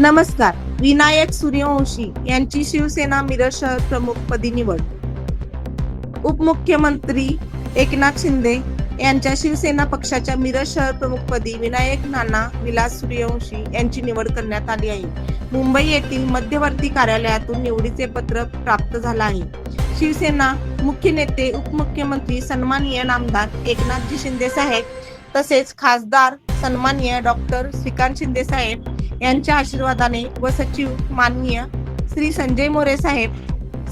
नमस्कार विनायक सूर्यवंशी यांची शिवसेना मिरज शहर प्रमुखपदी निवड. उपमुख्यमंत्री एकनाथ शिंदे यांच्या शिवसेना पक्षाच्या मिरज शहर प्रमुखपदी विनायक नाना विलास सूर्यवंशी यांची निवड करण्यात आली आहे. मुंबई येथील मध्यवर्ती कार्यालयातून निवडीचे पत्र प्राप्त झालं आहे. शिवसेना मुख्य नेते उपमुख्यमंत्री सन्माननीय नामदार एकनाथजी शिंदे साहेब तसेच खासदार सन्माननीय डॉक्टर श्रीकांत शिंदे साहेब यांच्या आशीर्वादाने व सचिव माननीय श्री संजय मोरे साहेब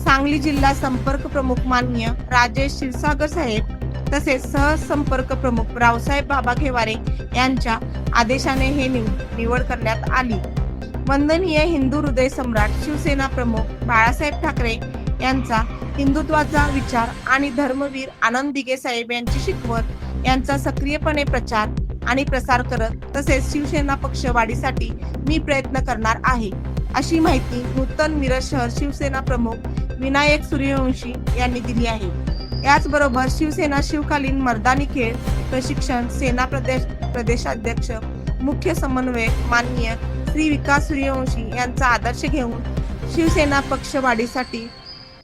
सांगली जिल्हा संपर्क प्रमुख माननीय राजेश क्षीरसागर साहेब तसेच सहसंपर्क प्रमुख रावसाहेब बाबा घेवारे यांच्या आदेशाने हे निव- निवड करण्यात आली. वंदनीय हिंदू हृदय सम्राट शिवसेना प्रमुख बाळासाहेब ठाकरे यांचा हिंदुत्वाचा विचार आणि धर्मवीर आनंद दिगे साहेब यांची शिकवत यांचा सक्रियपणे प्रचार आणि प्रसार करत तसेच शिवसेना पक्ष वाढीसाठी मी प्रयत्न करणार आहे. अशी माहिती नूतन मिरज शहर शिवसेना प्रमुख विनायक सूर्यवंशी यांनी दिली आहे. याचबरोबर शिवसेना शिवकालीन मर्दानी खेळ प्रशिक्षण सेना प्रदेश प्रदेशाध्यक्ष मुख्य समन्वयक माननीय श्री विकास सूर्यवंशी यांचा आदर्श घेऊन शिवसेना पक्ष वाढीसाठी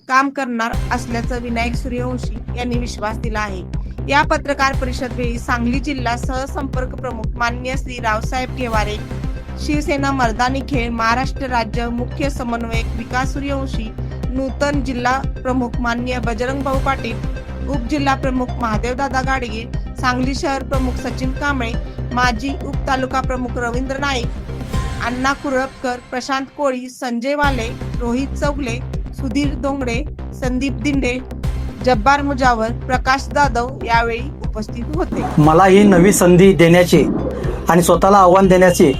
काम करणार असल्याचं विनायक सूर्यवंशी यांनी विश्वास दिला आहे. या पत्रकार परिषद वेळी सांगली जिल्हा सहसंपर्क प्रमुख मान्य श्री रावसाहेब घेवारे शिवसेना मर्दानी खेळ महाराष्ट्र राज्य मुख्य समन्वयक विकास सूर्यवंशी नूतन जिल्हा प्रमुख मान्य बजरंग भाऊ पाटील उपजिल्हा प्रमुख महादेवदादा गाडगे सांगली शहर प्रमुख सचिन कांबळे माजी उप तालुका प्रमुख रवींद्र नाईक अण्णा कुरपकर प्रशांत कोळी संजय वाले रोहित चौगले सुधीर दोंगडे संदीप दिंडे जब्बार मुजावर प्रकाश जाधव यावेळी उपस्थित होते. मला ही नवी संधी देण्याची आणि स्वतःला आव्हान देण्याची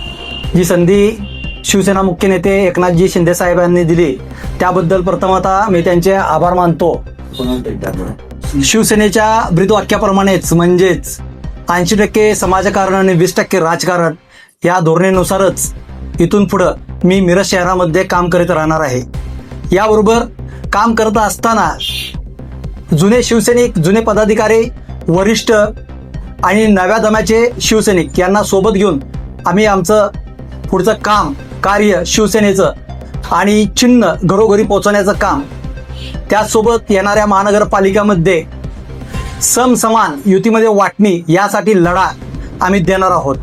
जी संधी शिवसेना मुख्य नेते एकनाथजी शिंदे साहेबांनी दिली त्याबद्दल प्रथमतः मी त्यांचे आभार मानतो. शिवसेनेच्या ब्रीदवाक्याप्रमाणेच म्हणजेच ऐंशी टक्के समाजकारण आणि वीस टक्के राजकारण या धोरणेनुसारच इथून पुढं मी मिरज शहरामध्ये काम करीत राहणार आहे. याबरोबर काम करत असताना जुने शिवसैनिक जुने पदाधिकारी वरिष्ठ आणि नव्या दम्याचे शिवसैनिक यांना सोबत घेऊन आम्ही आमचं पुढचं काम कार्य शिवसेनेचं आणि चिन्ह घरोघरी पोहोचवण्याचं काम त्याचसोबत येणाऱ्या महानगरपालिकामध्ये समसमान युतीमध्ये वाटणी यासाठी लढा आम्ही देणार आहोत.